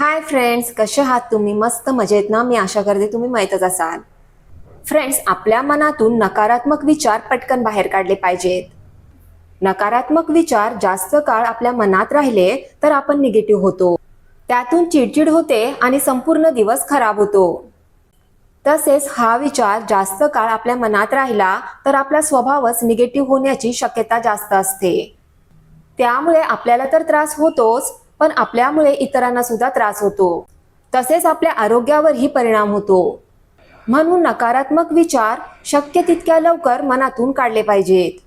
Hi friends कसे आहात तुम्ही? मस्त मजेत ना? मी आशा करते तुम्ही माहीतच असाल. फ्रेंड्स आपल्या मनातून नकारात्मक विचार पटकन बाहेर काढले पाहिजेत. नकारात्मक विचार जास्त काळ आपल्या मनात राहिले तर आपण निगेटिव्ह होतो. त्यातून चिडचिड होते आणि संपूर्ण दिवस खराब होतो. तसेच हा विचार जास्त काळ आपल्या मनात राहिला तर आपला स्वभावच निगेटिव्ह होण्याची शक्यता जास्त असते. त्यामुळे आपल्याला तर त्रास होतोच पण आपल्यामुळे इतरांना सुद्धा त्रास होतो. तसेच आपल्या आरोग्यावरही परिणाम होतो. म्हणून नकारात्मक विचार शक्य तितक्या लवकर मनातून काढले पाहिजेत.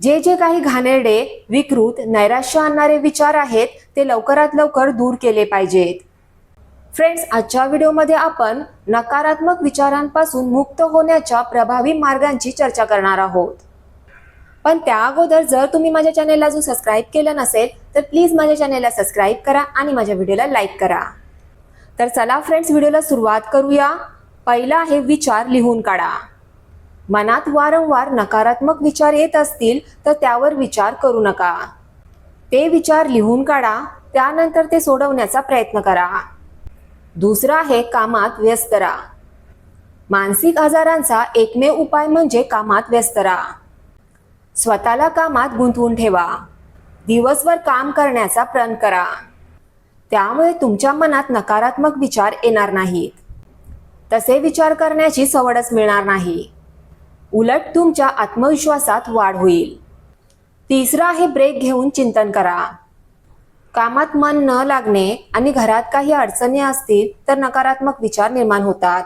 जे जे काही घाणेरडे विकृत नैराश्य आणणारे विचार आहेत ते लवकरात लवकर दूर केले पाहिजेत. फ्रेंड्स आजच्या व्हिडिओमध्ये आपण नकारात्मक विचारांपासून मुक्त होण्याच्या प्रभावी मार्गांची चर्चा करणार आहोत. पण त्या अगोदर जर तुम्ही माझ्या चॅनेलला जो सबस्क्राईब केलं नसेल तर प्लीज माझ्या चॅनेलला सबस्क्राईब करा आणि माझ्या व्हिडिओला लाईक करा. तर चला फ्रेंड्स व्हिडिओला सुरुवात करूया. पहिला आहे विचार लिहून काढा. मनात वारंवार नकारात्मक विचार येत असतील तर त्यावर विचार करू नका. ते विचार लिहून काढा त्यानंतर ते सोडवण्याचा प्रयत्न करा. दुसरा आहे कामात व्यस्त राहा. मानसिक आजारांचा एकमेव उपाय म्हणजे कामात व्यस्त राहा. स्वतःला कामात गुंतवून ठेवा. दिवसभर काम करण्याचा प्रण करा. त्यामुळे तुमच्या मनात नकारात्मक विचार येणार नाहीत. तसे विचार करण्याची सवडच मिळणार नाही. उलट तुमच्या आत्मविश्वासात वाढ होईल. तिसरा आहे ब्रेक घेऊन चिंतन करा. कामात मन न लागणे आणि घरात काही अडचणी असतील तर नकारात्मक विचार निर्माण होतात.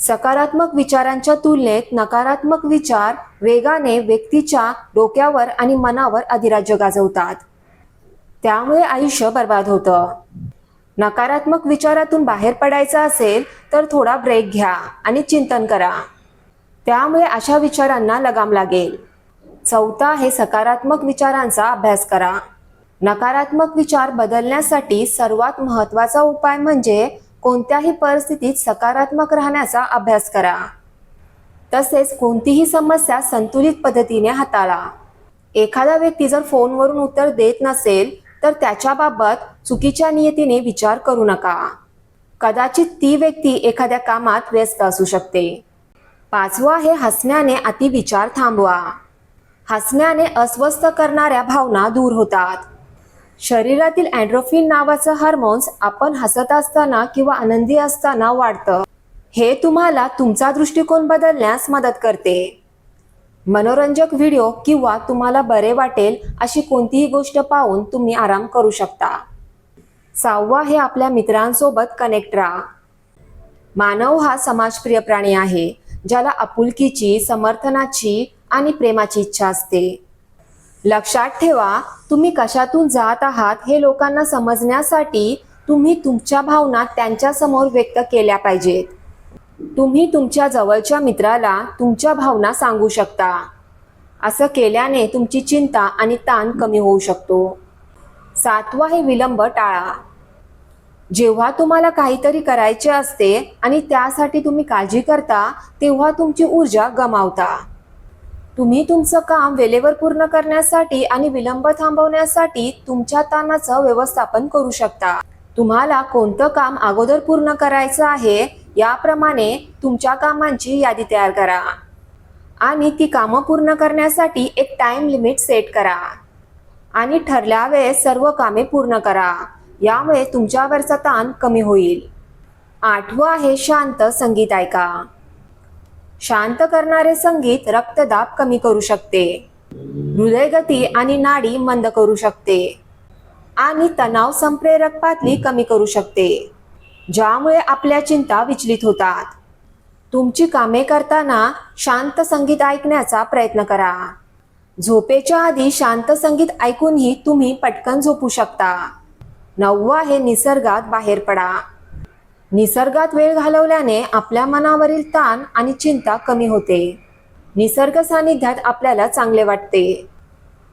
सकारात्मक विचारांच्या तुलनेत नकारात्मक विचार वेगाने व्यक्तीच्या डोक्यावर आणि मनावर अधिराज्य गाजवतात. त्यामुळे आयुष्य बर्बाद होतं. नकारात्मक विचारातून बाहेर पडायचं असेल तर थोडा ब्रेक घ्या आणि चिंतन करा. त्यामुळे अशा विचारांना लगाम लागेल. चौथा हे सकारात्मक विचारांचा अभ्यास करा. नकारात्मक विचार बदलण्यासाठी सर्वात महत्त्वाचा उपाय म्हणजे कोणत्याही परिस्थितीत सकारात्मक राहण्याचा अभ्यास करा. तसेच कोणतीही समस्या संतुलित पद्धतीने हाताळा. एखादा व्यक्ती जर फोनवरून उत्तर देत नसेल तर त्याच्याबाबत चुकीच्या नियतीने विचार करू नका. कदाचित ती व्यक्ती एखाद्या कामात व्यस्त असू शकते. पाचवा आहे हसण्याने अतिविचार थांबवा. हसण्याने अस्वस्थ करणाऱ्या भावना दूर होतात. शरीरातील अँड्रोफिन नावाचं हार्मोन्स आपण हसत असताना किंवा आनंदी असताना वाढतं. हे तुम्हाला तुमचा दृष्टिकोन बदलण्यास मदत करते. मनोरंजक व्हिडिओ किंवा तुम्हाला बरे वाटेल अशी कोणतीही गोष्ट पाहून तुम्ही आराम करू शकता. सहावा हे आपल्या मित्रांसोबत कनेक्ट राहा. मानव हा समाजप्रिय प्राणी आहे ज्याला आपुलकीची समर्थनाची आणि प्रेमाची इच्छा असते. लक्षात ठेवा तुम्ही कशातून जात आहात हे लोकांना समजण्यासाठी तुम्ही तुमच्या भावना त्यांच्यासमोर व्यक्त केल्या पाहिजेत. तुम्ही तुमच्या जवळच्या मित्राला तुमच्या भावना सांगू शकता. असं केल्याने तुमची चिंता आणि ताण कमी होऊ शकतो. सातवा हे विलंब टाळा. जेव्हा तुम्हाला काहीतरी करायचे असते आणि त्यासाठी तुम्ही काळजी करता तेव्हा तुमची ऊर्जा गमावता. तुम्ही तुमचं काम वेळेवर पूर्ण करण्यासाठी आणि विलंब थांबवण्यासाठी तुमच्या ताणाचं व्यवस्थापन करू शकता. तुम्हाला कोणतं काम अगोदर पूर्ण करायचं आहे याप्रमाणे तुमच्या कामांची यादी तयार करा. आणि ती कामं पूर्ण करण्यासाठी एक टाइम लिमिट सेट करा. आणि ठरल्या वेळेस सर्व कामे पूर्ण करा. यामुळे तुमच्यावरचा ताण कमी होईल. आठवं आहे शांत संगीत ऐका. शांत करणारे संगीत रक्तदाब कमी करू शकते. हृदयगती आणि नाडी मंद करू शकते. आणि तणाव संप्रेरक पातळी कमी करू शकते. ज्यामुळे आपल्या चिंता विचलित होतात. तुमची कामे करताना शांत संगीत ऐकण्याचा प्रयत्न करा. झोपेच्या आधी शांत संगीत ऐकूनही तुम्ही पटकन झोपू शकता. नववा हे निसर्गात बाहेर पडा. निसर्गात वेळ घालवल्याने आपल्या मनावरील ताण आणि चिंता कमी होते. निसर्ग सानिध्यात आपल्याला चांगले वाटते.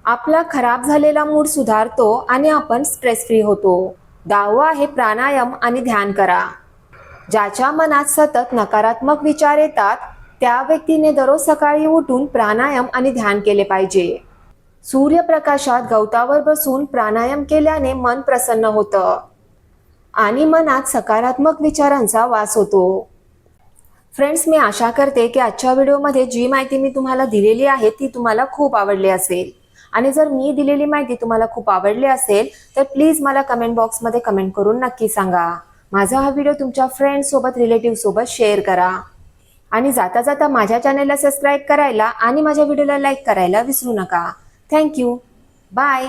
आपला खराब झालेला मूड सुधारतो आणि आपण स्ट्रेस फ्री होतो. दहावा आहे प्राणायाम आणि ध्यान करा. ज्याच्या मनात सतत नकारात्मक विचार येतात त्या व्यक्तीने दररोज सकाळी उठून प्राणायाम आणि ध्यान केले पाहिजे. सूर्यप्रकाशात गवतावर बसून प्राणायाम केल्याने मन प्रसन्न होतं. आणि मनात सकारात्मक विचारांचा वास होतो. फ्रेंड्स मी आशा करते की आजच्या व्हिडिओमध्ये जी माहिती मी तुम्हाला दिलेली आहे ती तुम्हाला खूप आवडली असेल. आणि जर मी दिलेली माहिती तुम्हाला खूप आवडली असेल तर प्लीज मला कमेंट बॉक्समध्ये कमेंट करून नक्की सांगा. माझा हा व्हिडिओ तुमच्या फ्रेंड्ससोबत रिलेटिव्हसोबत शेअर करा. आणि जाता जाता माझ्या चॅनलला सबस्क्राईब करायला आणि माझ्या व्हिडिओला लाईक करायला विसरू नका. Thank you bye